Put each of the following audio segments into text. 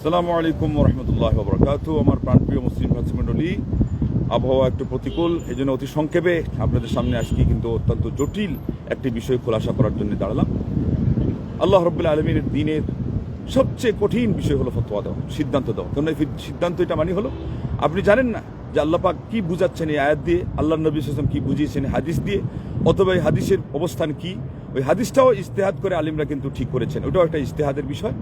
আসসালামু আলাইকুম রহমতুল্লাহ বরকাত আমার প্রাণপ্রিয় মুসলিম ভাতৃমণ্ডলী আবহাওয়া একটু প্রতিকূল এই জন্য অতি সংক্ষেপে আপনাদের সামনে আজকে কিন্তু অত্যন্ত জটিল একটি বিষয় খোলাসা করার জন্য দাঁড়ালাম। আল্লাহ রব্বুল্লা আলমীর দিনের সবচেয়ে কঠিন বিষয় হলো ফতোয়া দেওয়া, সিদ্ধান্ত দেওয়া। কেন এই সিদ্ধান্ত এটা মানে হলো, আপনি জানেন না যে আল্লাহ পাক কি বুঝাচ্ছেন এই আয়াত দিয়ে? আল্লাহ নবী হাসান কি বুঝিয়েছেন হাদিস দিয়ে? অথবা এই হাদিসের অবস্থান কি? ওই হাদিসটাও ইস্তেহাদ করে আলিমরা কিন্তু ঠিক করেছেন। ওটাও একটা ইস্তেহাদের বিষয়।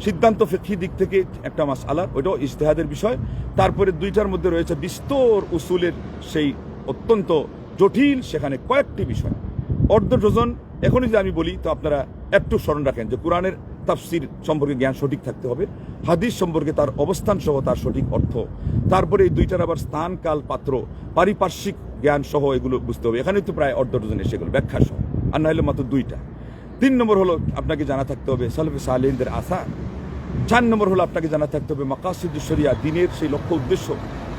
সিদ্ধান্ত ফেকি দিক থেকে একটা মাস আলার ওইটাও ইস্তেহাদের বিষয়। তারপরে দুইটার মধ্যে রয়েছে বিস্তর উসুলের সেই অত্যন্ত জটিল সেখানে কয়েকটি বিষয়। অর্ধ ডজন, এখনই যদি আমি বলি, তো আপনারা একটু স্মরণ রাখেন যে কোরআনের তাফসির সম্পর্কে জ্ঞান সঠিক থাকতে হবে, হাদিস সম্পর্কে তার অবস্থান সহ তার সঠিক অর্থ। তারপরে এই দুইটার আবার স্থান, কাল, পাত্র, পারিপার্শ্বিক জ্ঞান সহ এগুলো বুঝতে হবে। এখানে তো প্রায় অর্ধ ডজন এসে গেল, ব্যাখ্যা সহ। আর না হলে মাত্র দুইটা। তিন নম্বর হলো আপনাকে জানা থাকতে হবে, সালফে সালেনদের আশা। চার নম্বর হলো আপনাকে জানা থাকতে হবে মাকাসিদ দিনের সেই লক্ষ্য উদ্দেশ্য।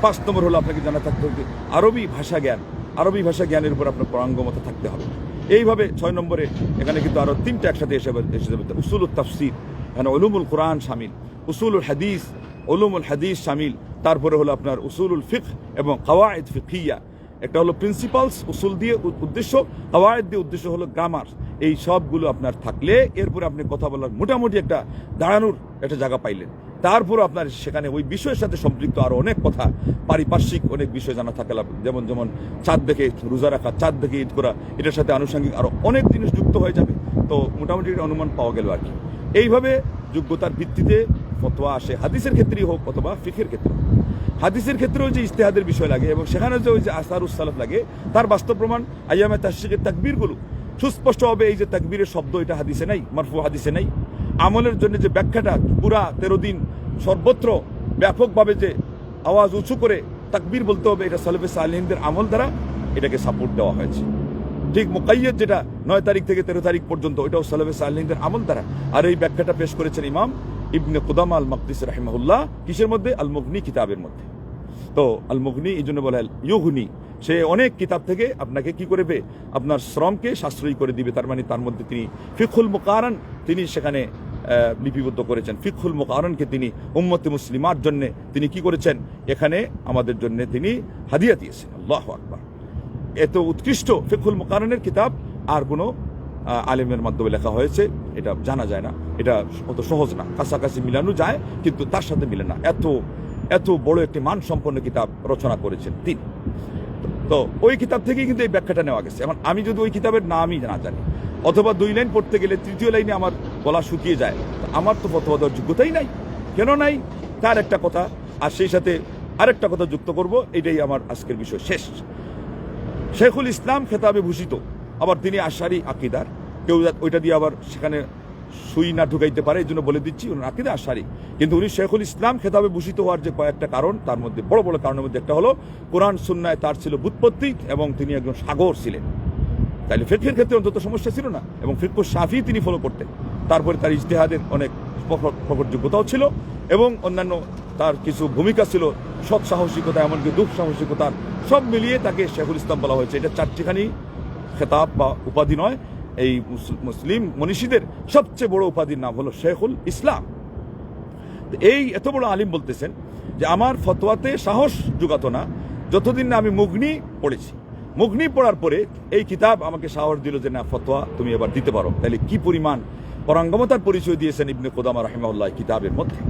পাঁচ নম্বর হলো আপনাকে জানা থাকতে হবে, আরবি ভাষা জ্ঞান। আরবি ভাষা জ্ঞানের উপর আপনার পরাঙ্গমতা থাকতে হবে। এইভাবে ছয় নম্বরে এখানে কিন্তু আরও তিনটা একসাথে এসে এসে যাবে। উসুল তাফসির, এখানে অলুমুল কোরআন সামিল, উসুলুল হাদিস অলুমুল হাদিস সামিল। তারপরে হলো আপনার উসুলুল ফিক এবং কাওয়ায়দ ফিকিয়া একটা হলো প্রিন্সিপালস উসুল দিয়ে উদ্দেশ্য কাওয়ায়দ দিয়ে উদ্দেশ্য হলো গ্রামার এই সবগুলো আপনার থাকলে এরপরে আপনি কথা বলার মোটামুটি একটা দাঁড়ানোর একটা জায়গা পাইলেন। তারপর আপনার সেখানে ওই বিষয়ের সাথে সম্পৃক্ত আরও অনেক কথা, পারিপার্শ্বিক অনেক বিষয় জানা থাকে। যেমন যেমন চাঁদ দেখে রোজা রাখা, চাঁদ দেখে ঈদ করা, এটার সাথে আনুষঙ্গিক আরও অনেক জিনিস যুক্ত হয়ে যাবে। তো মোটামুটি একটা অনুমান পাওয়া গেল আর কি। এইভাবে যোগ্যতার ভিত্তিতে ফতোয়া আসে, হাদিসের ক্ষেত্রেই হোক অথবা ফিখের ক্ষেত্রে হোক। হাদিসের ক্ষেত্রেও যে ইস্তেহাদের বিষয় লাগে এবং সেখানে যে ওই যে আসারুস সালাফ লাগে, তার বাস্তব প্রমাণ আইয়ামে তাশরিকের তাকবীরগুলো। সুস্পষ্ট হবে এই যে তাকবীরের শব্দ, এটা হাদিসে নাই, মারফু হাদিসে নাই। আমলের জন্য যে ব্যাখ্যাটা পুরা তেরো দিন সর্বত্র ব্যাপকভাবে যে আওয়াজ উঁচু করে তাকবীর বলতে হবে, এটা সালেফে সালিনদের আমল দ্বারা এটাকে সাপোর্ট দেওয়া হয়েছে। ঠিক মোকাইয়ত যেটা নয় তারিখ থেকে তেরো তারিখ পর্যন্ত, ওইটাও সালেফে সালিনদের আমল দ্বারা। আর এই ব্যাখ্যাটা পেশ করেছেন ইমাম ইবনে কুদামা আল মকদিস রাহিমাহুল্লাহ, কিসের মধ্যে? আল মুগনি কিতাবের মধ্যে। তো আল মুগনি এই জন্য বলা হয় সে অনেক কিতাব থেকে আপনাকে কি করবে আপনার শ্রমকে সাশ্রয়ী করে দিবে, তার মানে তার মধ্যে তিনি ফিকুল মুকারণ তিনি সেখানে লিপিবদ্ধ করেছেন। ফিকুল মুকারণকে তিনি উম্মতে মুসলিমার জন্য তিনি কি করেছেন? এখানে আমাদের জন্য তিনি হাদিয়া দিয়েছেন। আল্লাহ আকবার। এত উৎকৃষ্ট ফিকুল মুকারণের কিতাব আর কোনো আলেমের মাধ্যমে লেখা হয়েছে, এটা জানা যায় না। এটা অত সহজ না। কাছাকাছি মিলানো যায়, কিন্তু তার সাথে মিলে না। এত এত বড় একটি মানসম্পন্ন কিতাব রচনা করেছেন তিনি। তো ওই কিতাব থেকেই কিন্তু এই ব্যাখ্যাটা নেওয়া গেছে। এখন আমি যদি ওই কিতাবের নামই না জানি, অথবা দুই লাইন পড়তে গেলে তৃতীয় লাইনে আমার গলা শুকিয়ে যায় আমার তো ফতোয়া দেওয়ার যোগ্যতাই নাই। কেন নাই? তার একটা কথা, আর সেই সাথে আরেকটা কথা যুক্ত করব, এটাই আমার আজকের বিষয় শেষ। শেখুল ইসলাম খেতাবে ভূষিত, আবার তিনি আশারি আকিদার, কেউ ওইটা দিয়ে আবার সেখানে সুই না ঢুকাইতে পারে, এই জন্য বলে দিচ্ছি আকিদা আশারি। কিন্তু উনি শেখুল ইসলাম খেতাবে ভূষিত হওয়ার যে কয়েকটা কারণ, তার মধ্যে বড় বড় কারণের মধ্যে একটা হলো, কোরআন, সুন্নায় তার ছিল বুৎপত্তি এবং তিনি একজন সাগর ছিলেন। তাইলে ফিকের ক্ষেত্রে অন্তত সমস্যা ছিল না, এবং ফিকু সাফি তিনি ফলো করতেন। তারপরে তার ইজতেহাদের অনেক প্রখর ছিল, এবং অন্যান্য তার কিছু ভূমিকা ছিল, সৎ সাহসিকতা এমনকি দুঃখ সাহসিকতার, সব মিলিয়ে তাকে শেখুল ইসলাম বলা হয়েছে। এটা চারটিখানি খেতাব বা উপাধি নয় এই মুসলিম মনীষীদের সবচেয়ে বড় উপাধির নাম হলো শেখুল ইসলাম। এই এত বড় আলিম বলতেছেন যে আমার ফতোয়াতে সাহস জোগাতো না, যতদিন না আমি মুগনি পড়েছি। মুগনি পড়ার পরে এই কিতাব আমাকে সাহস দিল যে না, ফতোয়া তুমি এবার দিতে পারো। তাহলে কি পরিমাণ পরাঙ্গমতার পরিচয় দিয়েছেন ইবনে কোদামা রাহিমাউল্লাহ কিতাবের মধ্যে?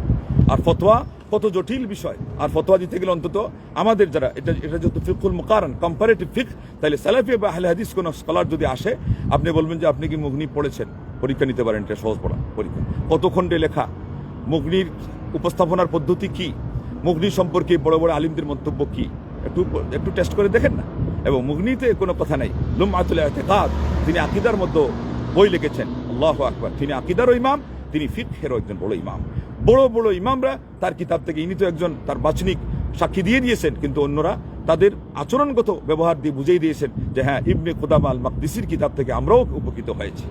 আর ফতোয়া কত জটিল বিষয়। আর ফতোয়া দিতে গেলে অন্তত আমাদের যারা, এটা এটা যেহেতু ফিকুল মুকারণ কম্পারেটিভ ফিক তাহলে সালাফি বা আহলে হাদিস কোনো স্কলার যদি আসে, আপনি বলবেন যে আপনি কি মুগনি পড়েছেন? পরীক্ষা নিতে পারেন, এটা সহজ পড়া, পরীক্ষা। কত খণ্ডে লেখা? মুগনির উপস্থাপনার পদ্ধতি কি? মুগনি সম্পর্কে বড় বড় আলিমদের মন্তব্য কি? একটু একটু টেস্ট করে দেখেন না? এবং মুগনিতে কোনো কথা নাই। লুম আতুল এতেকাদ, তিনি আকিদার মধ্যে বই লিখেছেন। আল্লাহ আকবর। তিনি আকিদারও ইমাম, তিনি ফিকহেরও একজন বড় ইমাম। বড় বড় ইমামরা তার কিতাব থেকে ইনি তো একজন তার বাচনিক সাক্ষী দিয়ে দিয়েছেন, কিন্তু অন্যরা তাদের আচরণগত ব্যবহার দিয়ে বুঝিয়ে দিয়েছেন যে হ্যাঁ ইবনে কুদাম আল মাকদিসির কিতাব থেকে আমরাও উপকৃত হয়েছি।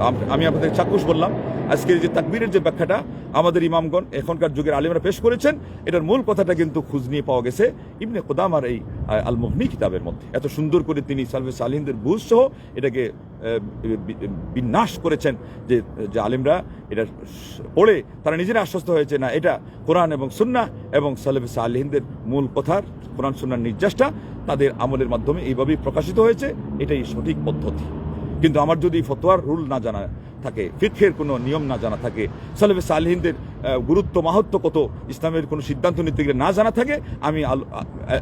আম- আপনাদের চাক্ষুষ বললাম। আজকের যে তাকবীরের যে ব্যাখ্যাটা, আমাদের ইমামগণ এখনকার যুগের আলিমরা পেশ করেছেন, এটার মূল কথাটা কিন্তু খুঁজ নিয়ে পাওয়া গেছে ইবনে কোদামার এই আল মুহনি কিতাবের মধ্যে। এত সুন্দর করে তিনি সালফে সালিনদের বুঝ সহ এটাকে বিন্যাস করেছেন যে যে আলিমরা এটা পড়ে তারা নিজেরা আশ্বস্ত হয়েছে, না, এটা কোরআন এবং সুন্নাহ এবং সালফে সালিনদের মূল কথার, কোরআন সুন্নার নির্যাসটা তাদের আমলের মাধ্যমে এইভাবেই প্রকাশিত হয়েছে, এটাই সঠিক পদ্ধতি। কিন্তু আমার যদি ফতোয়ার রুল না জানা থাকে ফিতহের কোনো নিয়ম না জানা থাকে, সালেফে সালহিনদের গুরুত্ব মাহাত্ম কত, ইসলামের কোনো সিদ্ধান্ত নিতে গেলে না জানা থাকে, আমি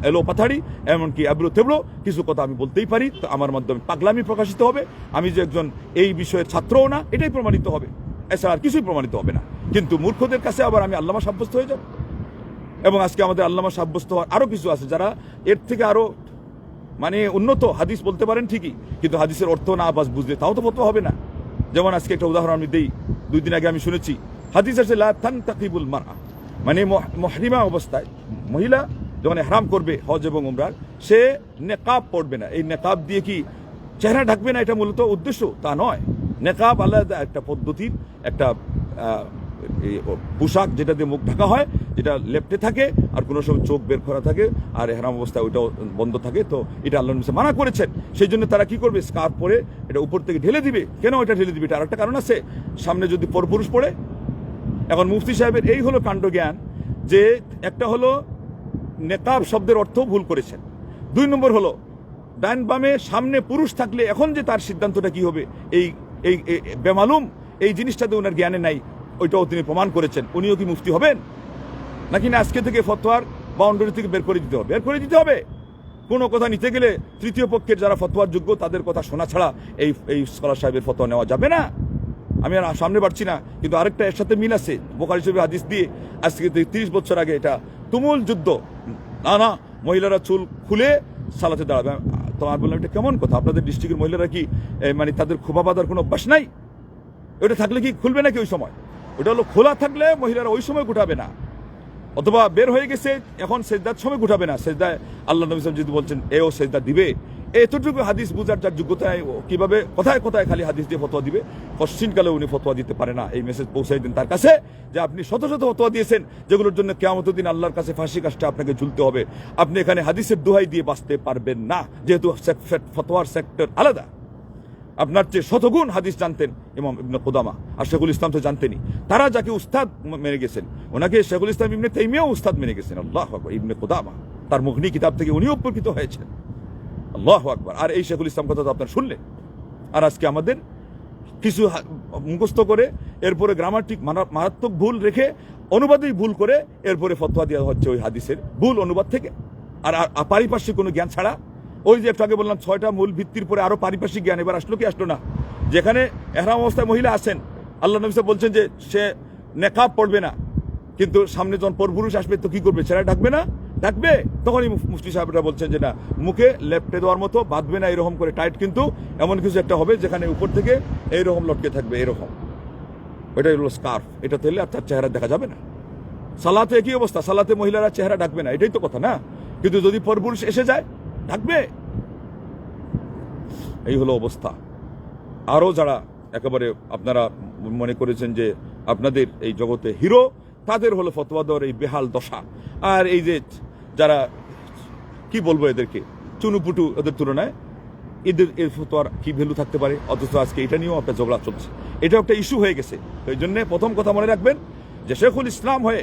এলো পাথাড়ি এমনকি এবলো তেবলো কিছু কথা আমি বলতেই পারি, তো আমার মাধ্যমে পাগলামি প্রকাশিত হবে। আমি যে একজন এই বিষয়ের ছাত্রও না, এটাই প্রমাণিত হবে। এছাড়া আর কিছুই প্রমাণিত হবে না। কিন্তু মূর্খদের কাছে আবার আমি আল্লামা সাব্যস্ত হয়ে যাব। এবং আজকে আমাদের আল্লামা সাব্যস্ত হওয়ার আরও কিছু আছে যারা এর থেকে আরও মানে উন্নত, হাদিস বলতে পারেন ঠিকই, কিন্তু হাদিসের অর্থ না বাস বুঝলে তাও তো ফতোয়া হবে না। যেমন আজকে একটা উদাহরণ আমি দিই, দুই দিন আগে আমি শুনেছি, হাদিস আছে, লা তান তাকিবুল মারআ। মানে মহ- মহরিমা অবস্থায়, মহিলা যখন হারাম করবে, হজ এবং উমরার, সে নেকাব পড়বে না। এই নেকাব দিয়ে কি চেহারা ঢাকবে না এটা মূলত উদ্দেশ্য? তা নয়। নেকাব আলাদা একটা পদ্ধতির একটা পোশাক যেটা দিয়ে মুখ ঢাকা হয়, যেটা লেপটে থাকে, আর কোনো সময় চোখ বের করা থাকে, আর এহরাম অবস্থায় ওইটাও বন্ধ থাকে, তো এটা আল্লাহ মানা করেছেন। সেই জন্য তারা কি করবে? স্কার্ফ পরে এটা উপর থেকে ঢেলে দিবে। কেন এটা ঢেলে দিবে? এটা আরেকটা কারণ আছে। সামনে যদি পরপুরুষ পড়ে, এখন মুফতি সাহেবের এই হলো কাণ্ড জ্ঞান, যে একটা হলো নেকাব শব্দের অর্থ ভুল করেছেন। দুই নম্বর হলো, ডান বামে সামনে পুরুষ থাকলে এখন যে তার সিদ্ধান্তটা কি হবে? এই, এই- বেমালুম, এই জিনিসটাতে ওনার জ্ঞানে নাই। ওইটাও তিনি প্রমাণ করেছেন। উনিও কি মুফতি হবেন? নাকি না আজকে থেকে ফতোয়ার বাউন্ডারি থেকে বের করে দিতে হবে? বের করে দিতে হবে। কোনো কথা নিতে গেলে তৃতীয় পক্ষের যারা ফতোয়ার যোগ্য, তাদের কথা শোনা ছাড়া এই এই স্কলার সাহেবের ফতোয়া নেওয়া যাবে না। আমি আর সামনে পারছি না, কিন্তু আরেকটা এর সাথে মিল আছে। বোকারি শরীফের হাদিস দিয়ে আজকে তিরিশ বছর আগে এটা তুমুল যুদ্ধ। না না, মহিলারা চুল খুলে সালাতে দাঁড়াবে। তো আমি বললাম, এটা কেমন কথা? আপনাদের ডিস্ট্রিক্টের মহিলারা কি মানে তাদের খোপা বাঁধার কোনো অভ্যাস নাই? ওটা থাকলে কি খুলবে নাকি ওই সময়? ওটা হলো খোলা থাকলে মহিলারা ওই সময় গুটাবে না। অথবা বের হয়ে গেছে, এখন সেজদার সময় গুটাবে না। সেজদায় আল্লাহ নবী যদি বলছেন, এও সেজদা দিবে? এতটুকু হাদিস বুঝার যার যোগ্যতায় কীভাবে, কোথায় কোথায় খালি হাদিস দিয়ে ফতোয়া দিবে? পশ্চিমকালে উনি ফতোয়া দিতে পারে না। এই মেসেজ পৌঁছাই দিন তার কাছে যে আপনি শত শত ফতোয়া দিয়েছেন, যেগুলোর জন্য কেমত দিন আল্লাহর কাছে ফাঁসি কাজটা আপনাকে ঝুলতে হবে। আপনি এখানে হাদিসের দোহাই দিয়ে বাঁচতে পারবেন না। যেহেতু ফতোয়ার সেক্টর আলাদা। আপনার চেয়ে শতগুণ হাদিস জানতেন ইমাম ইবনে কোদামা আর শেখুল ইসলাম তো জানতেনই। তারা যাকে উস্তাদ মেনে গেছেন। ওনাকে শেখুল ইসলাম ইবনে তাইমিয়াও উস্তাদ মেনে গেছেন। আল্লাহ আকবর, ইবনে কোদামা। তার মুঘনি কিতাব থেকে উনিও উপকৃত হয়েছেন। আল্লাহ আকবর। আর এই শেখুল ইসলাম কথা তো আপনার শুনলেন। আর আজকে আমাদের কিছু মুখস্থ করে এরপরে গ্রামাটিক মারাত্মক ভুল রেখে অনুবাদেই ভুল করে এরপরে ফতোয়া দেওয়া হচ্ছে ওই হাদিসের। ভুল অনুবাদ থেকে। আর পারিপার্শ্বিক কোনো জ্ঞান ছাড়া ওই যে একটু আগে বললাম, ছয়টা মূল ভিত্তির পরে আরও পারিপার্শ্বিক জ্ঞান এবার আসলো কি আসলো না? যেখানে এহরাম অবস্থায় মহিলা আছেন আল্লাহ নবী বলছেন যে সে নেকাব পড়বে না, কিন্তু সামনে যখন পরপুরুষ আসবে তো কি করবে? ছেড়া ডাকবে না? ডাকবে? তখনই মুফ- মুফতি সাহেবরা বলছেন যে না, মুখে লেপটে দেওয়ার মতো, বাঁধবে না এরকম করে টাইট কিন্তু এমন কিছু একটা হবে যেখানে উপর থেকে এইরকম লটকে থাকবে এরকম ওইটাই হলো স্কার্ফ এটা তেলে আর তার চেহারা দেখা যাবে না। সালাতে একই অবস্থা, সালাতে মহিলারা চেহারা ডাকবে না, এটাই তো কথা না? কিন্তু যদি পরপুরুষ এসে যায় ডাকবে এই হলো অবস্থা। আরও যারা একেবারে আপনারা মনে করেছেন যে আপনাদের এই জগতে হিরো, তাদের হলো ফতোয়া দেওয়ার এই বেহাল দশা। আর এই যে যারা, কি বলব এদেরকে, চুনুপুটু এদের তুলনায়, এদের এর ফতোয়ার কি ভ্যালু থাকতে পারে? অথচ আজকে এটা নিয়েও একটা ঝগড়া চলছে। এটা একটা ইস্যু হয়ে গেছে। এই জন্য প্রথম কথা মনে রাখবেন যে শেখুল ইসলাম হয়ে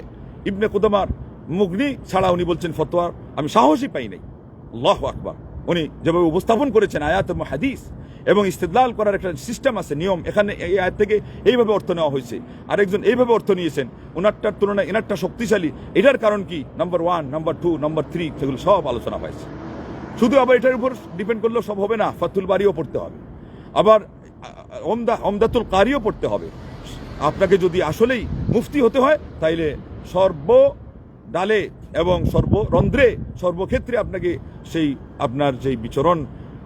ইবনে কুদমার মুগনি ছাড়া উনি বলছেন ফতোয়ার। আমি সাহসই পাই নাই। আল্লাহ আকবার। উনি যেভাবে উপস্থাপন করেছেন আয়াত হাদিস এবং ইস্তেদলাল করার একটা সিস্টেম আছে নিয়ম এখানে এই আয়াত থেকে এইভাবে অর্থ নেওয়া হয়েছে। আরেকজন এইভাবে অর্থ নিয়েছেন ওনারটার তুলনায় এনারটা শক্তিশালী। এটার কারণ কি? Number one number two number three সেগুলো সব আলোচনা হয়েছে। শুধু আবার এটার উপর ডিপেন্ড করলেও সব হবে না ফাতুল বাড়িও পড়তে হবে। আবার আহ, ওমদা ওমদাতুল কারিও পড়তে হবে। আপনাকে যদি আসলেই মুফতি হতে হয় তাইলে সর্ব ডালে এবং সর্বরন্ধ্রে সর্বক্ষেত্রে আপনাকে সেই আপনার যেই বিচরণ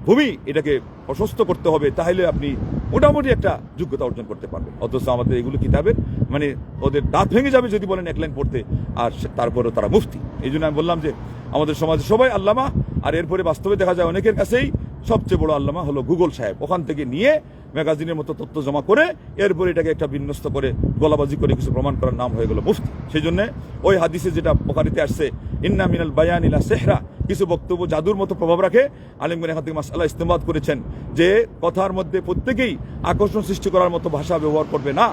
ভূমি, এটাকে প্রশস্ত করতে হবে, তাহলে আপনি মোটামুটি একটা যোগ্যতা অর্জন করতে পারবেন। অথচ আমাদের এগুলো কিতাবের মানে ওদের দাঁত ভেঙে যাবে যদি বলেন এক লাইন পড়তে, আর তারপরেও তারা মুফতি। এই জন্য আমি বললাম যে, আমাদের সমাজে সবাই আল্লামা, আর এরপরে বাস্তবে দেখা যায় অনেকের কাছেই সবচেয়ে বড় আল্লামা হলো গুগল সাহেব। ওখান থেকে নিয়ে ম্যাগাজিনের মতো তথ্য জমা করে এরপর এটাকে একটা বিন্যস্ত করে গলাবাজি করে কিছু প্রমাণ করার নাম হয়ে গেল মুফতি। সেই জন্য ওই হাদিসে যেটা বোখারিতে আসছে, ইন্না মিনাল বায়ান ইলা সেহরা কিছু বক্তব্য জাদুর মতো প্রভাব রাখে। আলিমগণ এখান থেকে মাসাল্লাহ ইস্তেমাদ করেছেন যে কথার মধ্যে প্রত্যেকেই আকর্ষণ সৃষ্টি করার মতো ভাষা ব্যবহার করবে না।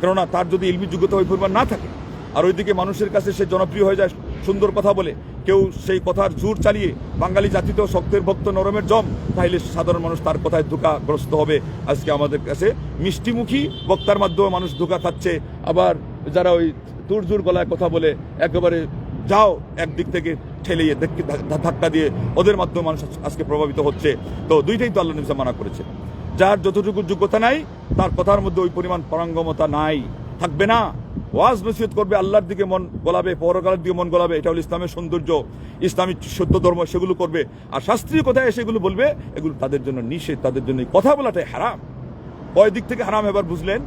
কেননা তার যদি ইলমি যোগ্যতা ওই পরিমাণ না থাকে, আর ওইদিকে মানুষের কাছে সে জনপ্রিয় হয়ে যায়, সুন্দর কথা বলে কেউ সেই কথার জোর চালিয়ে বাঙালি জাতি তো শক্তের ভক্ত নরমের জম তাহলে সাধারণ মানুষ তার কথায় ধোকাগ্রস্ত হবে। আজকে আমাদের কাছে মিষ্টিমুখী বক্তার মাধ্যমে মানুষ ধোকা খাচ্ছে। আবার যারা ওই তুর জোর গলায় কথা বলে, একেবারে যাও একদিক থেকে ঠেলিয়ে ধাক্কি- দিয়ে ওদের মাধ্যমে মানুষ আজকে প্রভাবিত হচ্ছে। তো দুইটাই তো আল্লাহ নিসা মানা করেছে। যার যতটুকু যোগ্যতা নাই, তার কথার মধ্যে ওই পরিমাণ পারঙ্গমতা নাই। থাকবে না। ওয়াজ নসিহত করবে, আল্লাহর দিকে মন গলাবে, পরকালের দিকে মন গলাবে, এটা হলো ইসলামের সৌন্দর্য ইসলামিক সত্য ধর্ম সেগুলো করবে। আর শাস্ত্রীয় কথায় সেগুলো বলবে, এগুলো তাদের জন্য নিষেধ, তাদের জন্য কথা বলাটাই হারাম। কয় দিক থেকে হারাম এবার বুঝলেন?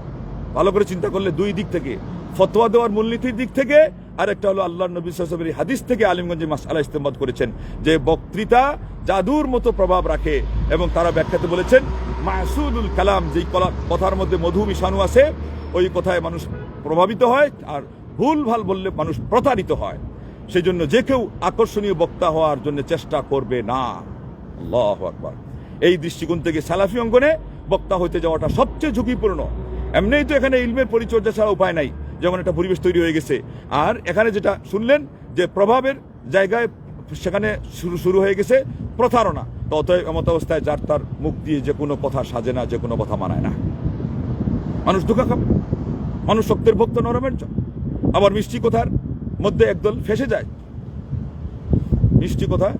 ভালো করে চিন্তা করলে দুই দিক থেকে। ফতোয়া দেওয়ার মূলনীতির দিক থেকে আর একটা হলো আল্লাহ নবী সাহেবের হাদিস থেকে আলিমগঞ্জে মাসালা ইস্তেমাদ করেছেন, যে বক্তৃতা জাদুর মতো প্রভাব রাখে। এবং তারা ব্যাখ্যাতে বলেছেন মাসুদুল কালাম যেই কথার মধ্যে মধু মিশানু আছে, ওই কথায় মানুষ প্রভাবিত হয় আর ভুল ভালো বললে মানুষ প্রতারিত হয়। সেই জন্য যে কেউ আকর্ষণীয় বক্তা হওয়ার জন্য চেষ্টা করবে না। আল্লাহ আকবার। এই দৃষ্টিকোণ থেকে সালাফি অঙ্গনে বক্তা হইতে যাওয়াটা সবচেয়ে ঝুঁকিপূর্ণ। এমনিই তো এখানে ইলমের পরিচর্যা ছাড়া উপায় নাই, যেমন একটা পরিবেশ তৈরি হয়ে গেছে। আর এখানে যেটা শুনলেন, যে প্রভাবের জায়গায় সেখানে শুরু শুরু হয়ে গেছে প্রতারণা। অতএব এমত অবস্থায় যার তার মুখ দিয়ে যে কোনো কথা সাজে না, যে কোনো কথা মানায় না। মানুষ ধোকা খাবে। মানুষ শক্তের ভক্ত নরমের জ- আবার মিষ্টি কথার মধ্যে একদল ফেসে যায়। মিষ্টি কথা,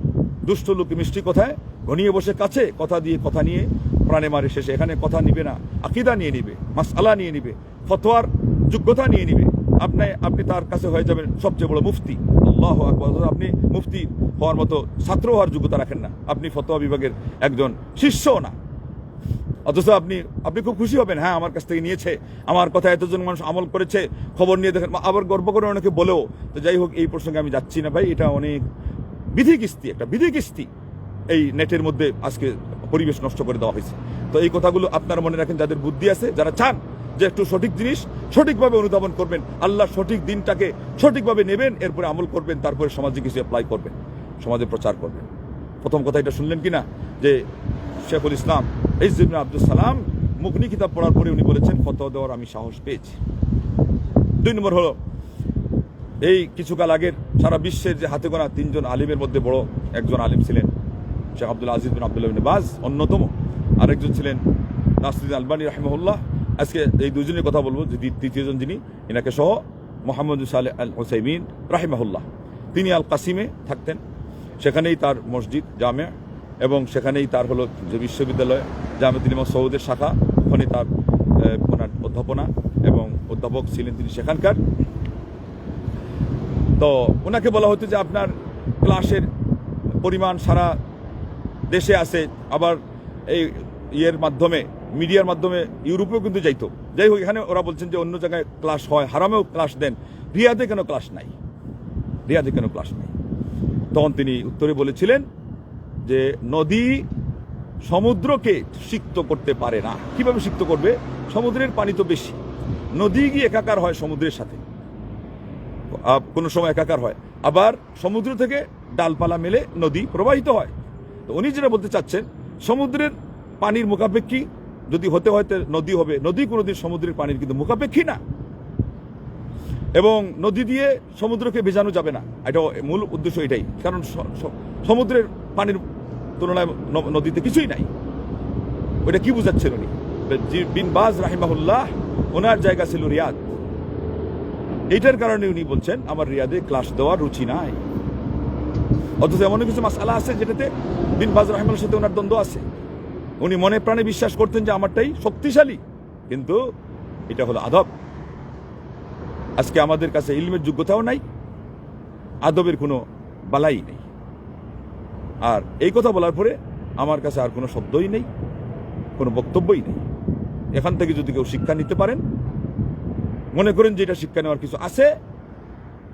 দুষ্ট লোক মিষ্টি কথায় ঘনিয়ে বসে কাছে, কথা দিয়ে কথা নিয়ে প্রাণে মারে শেষে। এখানে কথা নিবে না, আকিদা নিয়ে নিবে মাসালা নিয়ে নিবে, ফতোয়ার যোগ্যতা নিয়ে নিবে। আপনি আপনি তার কাছে হয়ে যাবেন সবচেয়ে বড় মুফতি। আল্লাহ আকবর। আপনি মুফতি হওয়ার মতো ছাত্র হওয়ার যোগ্যতা রাখেন না। আপনি ফতোয়া বিভাগের একজন শিষ্যও না। অথচ আপনি আপনি খুব খুশি হবেন। হ্যাঁ আমার কাছ থেকে নিয়েছে। আমার কথা এতজন মানুষ আমল করেছে, খবর নিয়ে দেখেন। আবার গর্ব করে অনেকে বলেও, তো যাই হোক, এই প্রসঙ্গে আমি যাচ্ছি না ভাই। এটা অনেক বিধি কিস্তি একটা বিধি কিস্তি এই নেটের মধ্যে আজকে পরিবেশ নষ্ট করে দেওয়া হয়েছে। তো এই কথাগুলো আপনারা মনে রাখেন, যাদের বুদ্ধি আছে, যারা চান যে একটু সঠিক জিনিস সঠিকভাবে অনুধাবন করবেন, আল্লাহ সঠিক দিনটাকে সঠিকভাবে নেবেন, এরপরে আমল করবেন, তারপরে সমাজে কিছু অ্যাপ্লাই করবেন, সমাজে প্রচার করবেন। প্রথম কথা এটা শুনলেন কি না যে শেখুল ইসলাম ইজিবিন আব্দুল সালাম, মুগনি কিতাব পড়ার পরে উনি বলেছেন, ফতোয়া দেওয়ার আমি সাহস পেয়েছি। দুই নম্বর হলো, এই কিছুকাল আগের সারা বিশ্বের যে হাতে গোনা তিনজন আলিমের মধ্যে বড় একজন আলিম ছিলেন, শেখ আব্দুল আজিজ বিন আব্দুল্লাহ বিন বাজ, অন্যতম আরেকজন ছিলেন নাসরুদ্দিন আলবানী রাহিমহুল্লাহ। আজকে এই দুজনের কথা বলব তৃতীয়জন যিনি এনাকে সহ মোহাম্মদ সালে আল হোসাইমিন রাহিমাহুল্লাহ। তিনি আল কাসিমে থাকতেন, সেখানেই তার মসজিদ, জামে। এবং সেখানেই তার হলো যে বিশ্ববিদ্যালয় জামে তিনি সৌদের শাখা, ওখানে তার ওনার অধ্যাপনা এবং অধ্যাপক ছিলেন তিনি সেখানকার। তো ওনাকে বলা হতো যে আপনার ক্লাসের পরিমাণ সারা দেশে আছে, আবার এই ইয়ের মাধ্যমে, মিডিয়ার মাধ্যমে ইউরোপেও কিন্তু যাইতো। যাই হোক, এখানে ওরা বলছেন যে অন্য জায়গায় ক্লাস হয়, হারামেও ক্লাস দেন। রিয়াদে কেন ক্লাস নাই? রিয়াদে কেন ক্লাস নাই? তখন তিনি উত্তরে বলেছিলেন যে নদী সমুদ্রকে সিক্ত করতে পারে না। কীভাবে সিক্ত করবে? সমুদ্রের পানি তো বেশি। নদী গিয়ে একাকার হয় সমুদ্রের সাথে। কোনো সময় একাকার হয়। আবার সমুদ্র থেকে ডালপালা মেলে নদী প্রবাহিত হয়। তো উনি যেটা বলতে চাচ্ছেন, সমুদ্রের পানির মুখাপেক্ষী যদি হতে হয় নদী হবে। নদী কোনোদিন সমুদ্রের পানির কিন্তু মুখাপেক্ষী না। এবং নদী দিয়ে সমুদ্রকে ভেজানো যাবে না। এটা মূল উদ্দেশ্য এটাই। কারণ সমুদ্রের পানির তুলনায় নদীতে কিছুই নাই। ওটা কি বুঝাচ্ছেন উনি? বিন বাজ রাহিমাহুল্লাহ, ওনার জায়গা ছিল রিয়াদ। এইটার কারণে উনি বলছেন, আমার রিয়াদে ক্লাস দেওয়ার রুচি নাই। অথচ এমন কিছু মাসালা আছে যেটাতে বিন বাজ রাহিমার সাথে ওনার দ্বন্দ্ব আছে। উনি মনে প্রাণে বিশ্বাস করতেন যে আমারটাই শক্তিশালী, কিন্তু এটা হলো আদব। আজকে আমাদের কাছে ইলমের যোগ্যতাও নাই, আদবের কোনো বালাই নেই। আর এই কথা বলার পরে আমার কাছে আর কোনো শব্দই নেই, কোনো বক্তব্যই নেই। এখান থেকে যদি কেউ শিক্ষা নিতে পারেন, মনে করেন যে এটা শিক্ষা নেওয়ার কিছু আছে,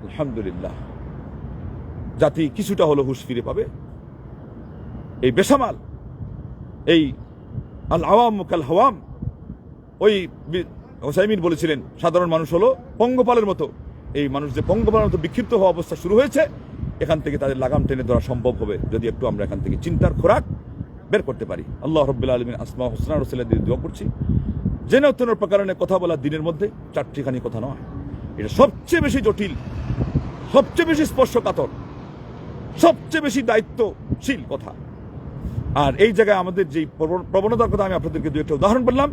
আলহামদুলিল্লাহ। জাতি কিছুটা হলো হুশ ফিরে পাবে। এই বেসামাল, এই আল আওয়াম কাল হাওয়াম, ওই হোসাইমিন বলেছিলেন, সাধারণ মানুষ হলো পঙ্গপালের মতো। এই মানুষ যে পঙ্গপালের মতো বিক্ষিপ্ত হওয়া অবস্থা শুরু হয়েছে এখান থেকে তাদের লাগাম টেনে ধরা সম্ভব হবে যদি একটু আমরা এখান থেকে চিন্তার খোরাক বের করতে পারি। আল্লাহ রব্বুল্লা আলমিন আসমা হোসনা রসুল্লাহ দিয়ে দোয়া করছি। জেনে অত্যন্ত প্রকারণে কথা বলা দিনের মধ্যে চারটিখানি কথা নয়। এটা সবচেয়ে বেশি জটিল, সবচেয়ে বেশি স্পর্শকাতর, সবচেয়ে বেশি দায়িত্বশীল কথা। আর এই জায়গায় আমাদের যে প্রবণতার কথা আমি আপনাদেরকে দু একটা উদাহরণ বললাম,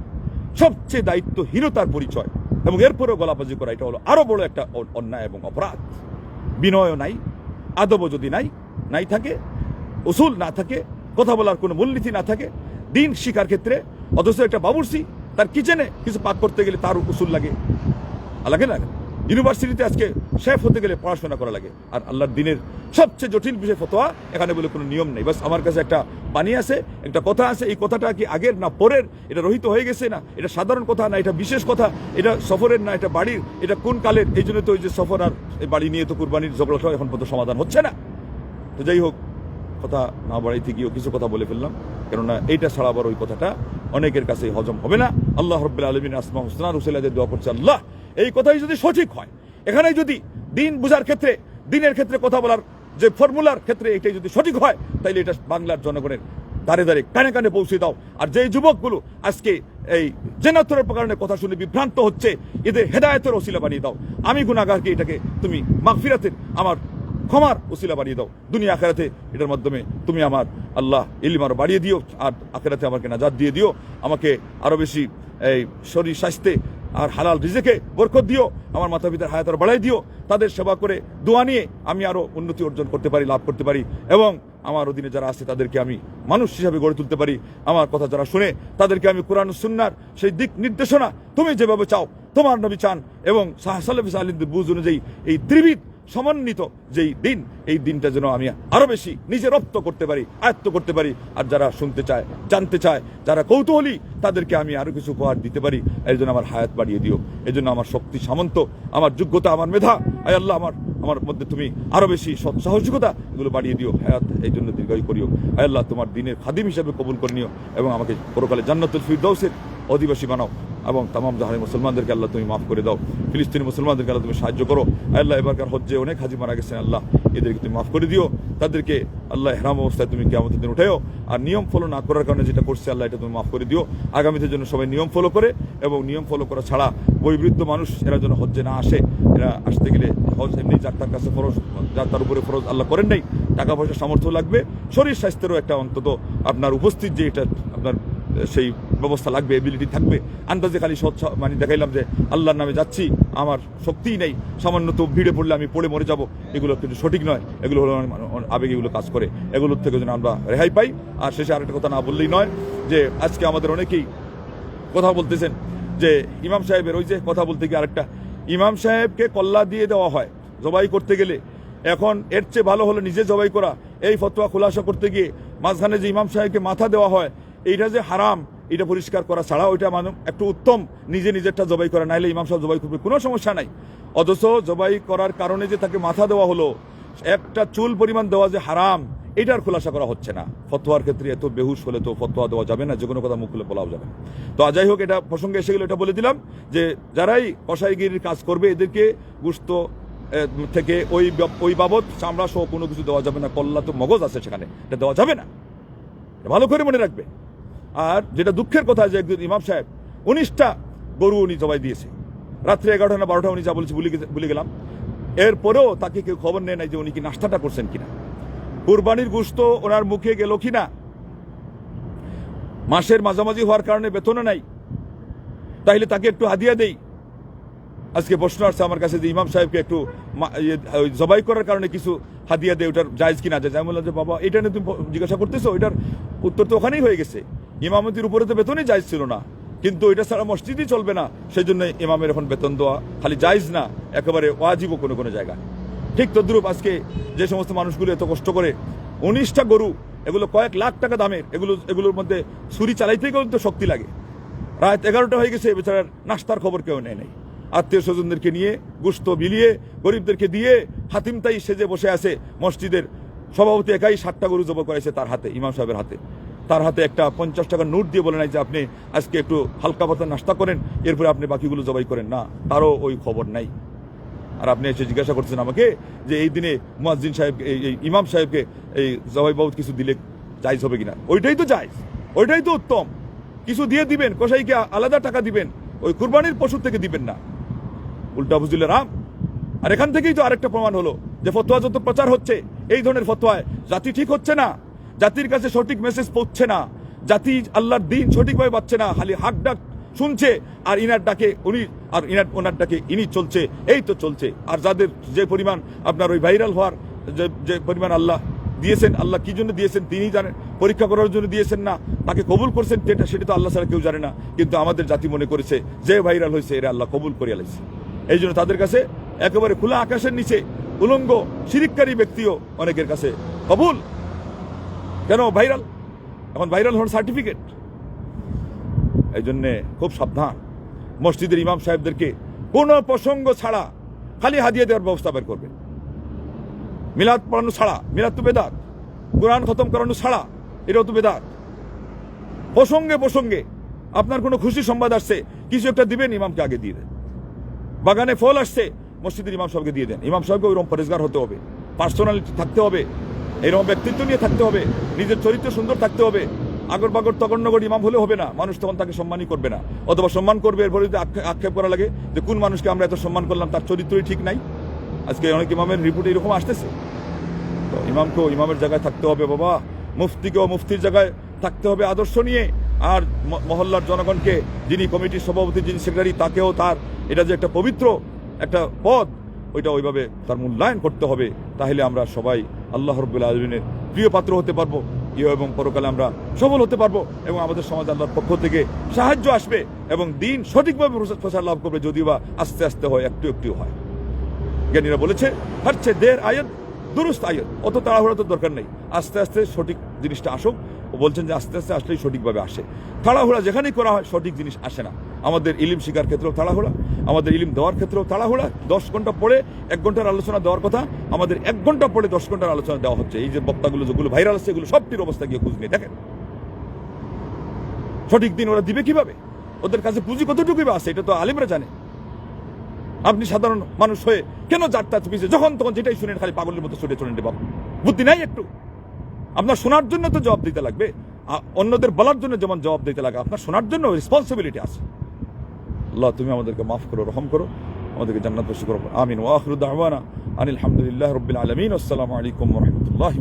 সবচেয়ে দায়িত্বহীনতার পরিচয় এবং এরপরেও গলাবাজি করা, এটা হলো আরও বড় একটা অন্যায় এবং অপরাধ। বিনয় নাই আদবও যদি নাই নাই থাকে, উসুল না থাকে, কথা বলার কোনো মূলনীতি না থাকে, দিন শিকার ক্ষেত্রে, অথচ একটা বাবুরসি তার কিচেনে কিছু পাক করতে গেলে তার উসুল লাগে। লাগে না? ইউনিভার্সিটিতে আজকে শেফ হতে গেলে পড়াশোনা করা লাগে। আর আল্লাহর দিনের সবচেয়ে জটিল বিষয়, ফতোয়া, এখানে বলে কোনো নিয়ম নেই। বাস আমার কাছে একটা বাণী আছে, একটা কথা আছে, এই কথাটা কি আগের না পরের? এটা রহিত হয়ে গেছে না? এটা সাধারণ কথা না, এটা বিশেষ কথা? এটা সফরের না, এটা বাড়ির? এটা কোন কালের? এই জন্য তো ওই যে সফর আর বাড়ি নিয়ে তো কুরবানির ঝগড়াটা এখন পর্যন্ত সমাধান হচ্ছে না। তো যাই হোক, কথা না বাড়াইতে গিয়েও কিছু কথা বলে ফেললাম। কেননা এইটা ছাড়া আবার ওই কথাটা অনেকের কাছে হজম হবে না। আল্লাহ রব্বুল আলমিন আসমা হুসনা রুসেলাদের দোয়া করছে আল্লাহ। এই কথাই যদি সঠিক হয় এখানে যদি দিন বুঝার ক্ষেত্রে, দিনের ক্ষেত্রে কথা বলার যে ফর্মুলার ক্ষেত্রে এটাই যদি সঠিক হয়, তাইলে এটা বাংলার জনগণের দাঁড়ে দাঁড়ে কানে কানে পৌঁছে দাও। আর যেই যুবকগুলো আজকে এই জেনাত্তরের প্রকারণে কথা শুনে বিভ্রান্ত হচ্ছে, এদের হেদায়তের ওসিলা বানিয়ে দাও। আমি গুণাগারকে এটাকে তুমি মাগফিরাতের আমার ক্ষমার ওসিলা বাড়িয়ে দাও। দুনিয়া আখেরাতে এটার মাধ্যমে তুমি আমার আল্লাহ ইলিম আরও বাড়িয়ে দিও, আর আখেরাতে আমাকে নাজাদ দিয়ে দিও। আমাকে আরও বেশি এই শরীর স্বাস্থ্যে আর হালাল রিজেকে বরকত দিও, আমার মাতা পিতার হায়াত বাড়াই দিও, তাদের সেবা করে দোয়া নিয়ে আমি আরও উন্নতি অর্জন করতে পারি, লাভ করতে পারি এবং আমার অধীনে যারা আছে তাদেরকে আমি মানুষ হিসাবে গড়ে তুলতে পারি। আমার কথা যারা শুনে তাদেরকে আমি কোরআন সুন্নার সেই দিক নির্দেশনা তুমি যেভাবে চাও, তোমার নবী চান এবং সাহসাল্লাহ আলিমদের বুঝ অনুযায়ী এই ত্রিবিধ সমন্বিত যেই দিন, এই দিনটা যেন আমি আরও বেশি নিজে রপ্ত করতে পারি, আয়ত্ত করতে পারি, আর যারা শুনতে চায়, জানতে চায়, যারা কৌতূহলী, তাদেরকে আমি আরও কিছু উপহার দিতে পারি। এর জন্য আমার হায়াত বাড়িয়ে দিও। এই জন্য আমার শক্তি সামন্ত, আমার যোগ্যতা, আমার মেধা। আয় আল্লাহ, আমার আমার মধ্যে তুমি আরও বেশি সৎ সাহসিকতা, এগুলো বাড়িয়ে দিও। হায়াত এই জন্য দীর্ঘায়ু করিও। আয় আল্লাহ, তোমার দিনের খাদিম হিসাবে কবুল করে নিও এবং আমাকে পরকালে জান্নাতুল ফিরদৌসের অধিবাসী বানাও। এবং তামাম জাহারি মুসলমানদেরকে আল্লাহ তুমি মাফ করে দাও। ফিলিস্তিনি মুসলমানদেরকে আল্লাহ তুমি সাহায্য করো। আল্লাহ এবারকার হজ্জে অনেক হাজি মারা গেছেন আল্লাহ। এদেরকে তুমি মাফ করে দিও। তাদেরকে আল্লাহ হেরাম অবস্থায় তুমি কেমন দিন উঠেও আর নিয়ম ফলো না করার কারণে যেটা করছে, আল্লাহ এটা তুমি মাফ করে দিও। আগামীতে জন্য সবাই নিয়ম ফলো করে এবং নিয়ম ফলো করা ছাড়া বৈবৃদ্ধ মানুষ, এরা যেন হজ্জে না আসে। এরা আসতে গেলে হজ এমনি যার তার কাছে ফরজ, যার তার উপরে ফরজ আল্লাহ করেন নাই। টাকা পয়সা সামর্থ্য লাগবে। শরীর স্বাস্থ্যেরও একটা অন্তত আপনার উপস্থিত যে এটা আপনার সেই ব্যবস্থা লাগবে এবিলিটি থাকবে। আন্দাজে খালি সৎ মানে দেখাইলাম যে আল্লাহর নামে যাচ্ছি, আমার শক্তিই নেই। সামান্য তো ভিড়ে পড়লে আমি পড়ে মরে যাব। এগুলো কিন্তু সঠিক নয়। এগুলো হলো আবেগে এগুলো কাজ করে। এগুলোর থেকে যেন আমরা রেহাই পাই। আর শেষে আরেকটা কথা না বললেই নয় যে আজকে আমাদের অনেকেই কথা বলতেছেন যে ইমাম সাহেবের ওই যে কথা বলতে গিয়ে আরেকটা, ইমাম সাহেবকে কল্লা দিয়ে দেওয়া হয় জবাই করতে গেলে। এখন এর চেয়ে ভালো হলো নিজে জবাই করা। এই ফতোয়া খোলাসা করতে গিয়ে মাঝখানে যে ইমাম সাহেবকে মাথা দেওয়া হয়, এইটা যে হারাম। এটা পরিষ্কার করা ছাড়া ওইটা মানুষ একটু উত্তম, নিজে নিজেরটা জবাই করা, নাইলে ইমাম সাহেব জবাই করবে, কোনো সমস্যা নাই। অথচ জবাই করার কারণে যে তাকে মাথা দেওয়া হলো, একটা চুল পরিমাণ দেওয়া যে হারাম, এটার খোলাসা করা হচ্ছে না। ফতোয়ার ক্ষেত্রে এত বেহুশ হলে তো ফতোয়া দেওয়া যাবে না যে কোনো কথা মুখ খুলে বলাও যাবে। তো যাই হোক, এটা প্রসঙ্গে এসে গেলে, এটা বলে দিলাম যে যারাই কসাইগিরির কাজ করবে, এদেরকে গুস্ত থেকে ওই ওই বাবদ চামড়া সহ কোনো কিছু দেওয়া যাবে না কল্লা তো মগজ আছে সেখানে, এটা দেওয়া যাবে না। ভালো করে মনে রাখবে। আর যেটা দুঃখের কথা যে একজন ইমাম সাহেব উনিশটা গরু উনি জবাই দিয়েছে। রাত্রে এগারোটা না বারোটা উনি যা বলেছে ভুলে গেলাম। এরপরেও তাকে কেউ খবর নেয় নাই যে উনি কি নাস্তাটা করছেন কিনা। কুরবানির গুস্ত ওনার মুখে গেল কিনা? মাসের মাঝামাঝি হওয়ার কারণে বেতনও নাই। তাইলে তাকে একটু হাদিয়া দেই। আজকে প্রশ্ন আসছে আমার কাছে যে ইমাম সাহেবকে একটু ইয়ে, জবাই করার কারণে কিছু হাদিয়া দেয় ওটার জায়জ কিনা? যায় আমি বললাম যে বাবা এটা নিয়ে তুমি জিজ্ঞাসা করতেছো? এটার উত্তর তো ওখানেই হয়ে গেছে। ইমামতির উপরে তো বেতনই জায়জ ছিল না। কিন্তু এটা ছাড়া মসজিদই চলবে না। সেই জন্য ইমামের এখন বেতন দেওয়া খালি জায়জ না, একেবারে ওয়াজিবও কোনো কোনো জায়গায়। ঠিক তদ্রুপ আজকে যে সমস্ত মানুষগুলো এত কষ্ট করে, উনিশটা গরু, এগুলো কয়েক লাখ টাকা দামের এগুলো, এগুলোর মধ্যে ছুরি চালাইতেই তো শক্তি লাগে। রাত এগারোটা হয়ে গেছে বেচারার নাস্তার খবর কেউ নেয় নাই। আত্মীয় স্বজনদেরকে নিয়ে গুস্ত বিলিয়ে গরিবদেরকে দিয়ে হাতিমতাই সেজে বসে আছে মসজিদের। সভাপতি একাই সাতটা গরু জব করেছে তার হাতে, ইমাম সাহেবের হাতে। তার হাতে একটা পঞ্চাশ টাকার নোট দিয়ে বলে নাই যে আপনি আজকে একটু হালকা পাতা নাস্তা করেন, এরপরে আপনি বাকিগুলো জবাই করেন। না, তারও ওই খবর নাই। আর আপনি এসে জিজ্ঞাসা করছেন আমাকে যে এই দিনে মুয়াজ্জিন সাহেব এই ইমাম সাহেবকে এই জবাই বাবদ কিছু দিলে জায়জ হবে কিনা? ওইটাই তো জায়জ, ওইটাই তো উত্তম। কিছু দিয়ে দিবেন, কসাইকে আলাদা টাকা দিবেন, ওই কুরবানির পশুর থেকে দিবেন না। উল্টা বুঝলে রাম? আর এখান থেকেই তো আরেকটা প্রমাণ হলো যে ফতোয়া যত প্রচার হচ্ছে, এই ধরনের ফতোয়ায় জাতি ঠিক হচ্ছে না। জাতির কাছে সঠিক মেসেজ পৌঁছছে না। জাতি আল্লাহর দিন সঠিকভাবে পাচ্ছে না। খালি হাক ডাক শুনছে আর ইনার ডাকে উনি আর ইনার, ওনার ডাকে ইনি চলছে। এই তো চলছে। আর যাদের যে পরিমাণ আপনার ওই ভাইরাল হওয়ার যে পরিমাণ আল্লাহ দিয়েছেন, আল্লাহ কি জন্য দিয়েছেন তিনি জানেন, পরীক্ষা করার জন্য দিয়েছেন না, তাকে কবুল করছেন সেটা সেটা তো আল্লাহ ছাড়া কেউ জানে না। কিন্তু আমাদের জাতি মনে করেছে, যে ভাইরাল হয়েছে, এরা আল্লাহ কবুল করিয়া লাইছে এই জন্য তাদের কাছে একেবারে খোলা আকাশের নিচে, উলঙ্গ, শিরিককারী ব্যক্তিও অনেকের কাছে কবুল। কেন? ভাইরাল। এখন ভাইরাল হওয়ার সার্টিফিকেট এই জন্যে খুব সাবধান। মসজিদের ইমাম সাহেবদেরকে কোনো প্রসঙ্গ ছাড়া খালি হাদিয়ে দেওয়ার ব্যবস্থা বের করবে। মিলাদ পড়ানো ছাড়া, মিলাদ তো বেদাত। কোরআন খতম করানো ছাড়া, এটাও তো বেদাত। প্রসঙ্গে প্রসঙ্গে আপনার কোনো খুশি সংবাদ আসছে, কিছু একটা দিবেন, ইমামকে আগে দিয়ে দেন। বাগানে ফল আসছে, মসজিদের ইমাম সাহেবকে দিয়ে দেন। ইমাম সাহেবকে ওইরকম পরিষ্কার হতে হবে। পার্সোনালিটি থাকতে হবে। এরকম ব্যক্তিত্ব নিয়ে থাকতে হবে। নিজের চরিত্র সুন্দর থাকতে হবে। আগর বাগর তগন্নগর ইমাম হলে হবে না। মানুষ তখন তাকে সম্মানই করবে না। অথবা সম্মান করবে এরপরে যদি আক্ষে- আক্ষেপ করা লাগে যে কোন মানুষকে আমরা এত সম্মান করলাম, তার চরিত্রই ঠিক নাই। আজকে অনেক ইমামের রিপোর্ট এরকম আসতেছে। তো ইমামকেও ইমামের জায়গায় থাকতে হবে বাবা। মুফতিকেও মুফতির জায়গায় থাকতে হবে আদর্শ নিয়ে। আর মহল্লার জনগণকে যিনি কমিটির সভাপতি, যিনি সেক্রেটারি, তাকেও তার এটা যে একটা পবিত্র একটা পদ ওইটা ওইভাবে তার মূল্যায়ন করতে হবে, তাহলে আমরা সবাই আল্লাহ রব্বুল আলমিনের প্রিয় পাত্র হতে পারব ইহ এবং পরকালে আমরা সফল হতে পারব এবং আমাদের সমাজ আল্লাহর পক্ষ থেকে সাহায্য আসবে এবং দিন সঠিকভাবে প্রসার- লাভ করবে, যদিও বা আস্তে আস্তে হয়, একটু একটু হয়। জ্ঞানীরা বলেছে হচ্ছে দের আয়াত, দুরুস্ত আয়াত, অত তাড়াহুড়া তো দরকার নেই। আস্তে আস্তে সঠিক জিনিসটা আসুক, ও বলছেন যে আস্তে আস্তে আসলেই সঠিকভাবে আসে। তাড়াহুড়া যেখানেই করা হয়, সঠিক জিনিস আসে না। আমাদের ইলিম শিকার ক্ষেত্রেও তাড়াহুড়া, আমাদের ইলিম দেওয়ার ক্ষেত্রেও তাড়াহুড়া। দশ ঘণ্টা পরে এক ঘণ্টার আলোচনা দেওয়ার কথা, আমাদের এক ঘণ্টা পরে দশ ঘণ্টার আলোচনা দেওয়া হচ্ছে। এই যে বক্তাগুলো, যেগুলো ভাইরাল আছে, এগুলো সবটির অবস্থা গিয়ে খুঁজ নিয়ে দেখেন। সঠিক দিন ওরা দিবে কীভাবে? ওদের কাছে পুঁজি কতটুকুই বা আছে, এটা তো আলিমরা জানে। আপনি সাধারণ মানুষ হয়ে কেন যাত্রা পিছিয়ে যখন তখন যেটাই শুনেন, খালি পাগলের মতো ছুটে চলেন বাবা। বুদ্ধি নাই একটু? আপনার শোনার জন্য তো জবাব দিতে লাগবে। অন্যদের বলার জন্য যেমন জবাব দিতে লাগে, আপনার শোনার জন্য রেসপন্সিবিলিটি আছে। আল্লাহ, তুমি আমাদেরকে মাফ করো, রহম করো, আমাদেরকে জান্নাত বসে করো। আমিন। ওয়াহরুদ্দাহানা আনিল আলহামদুলিল্লাহ রবিল আলমিন। আসসালামু আলাইকুম রহমতুল্লাহ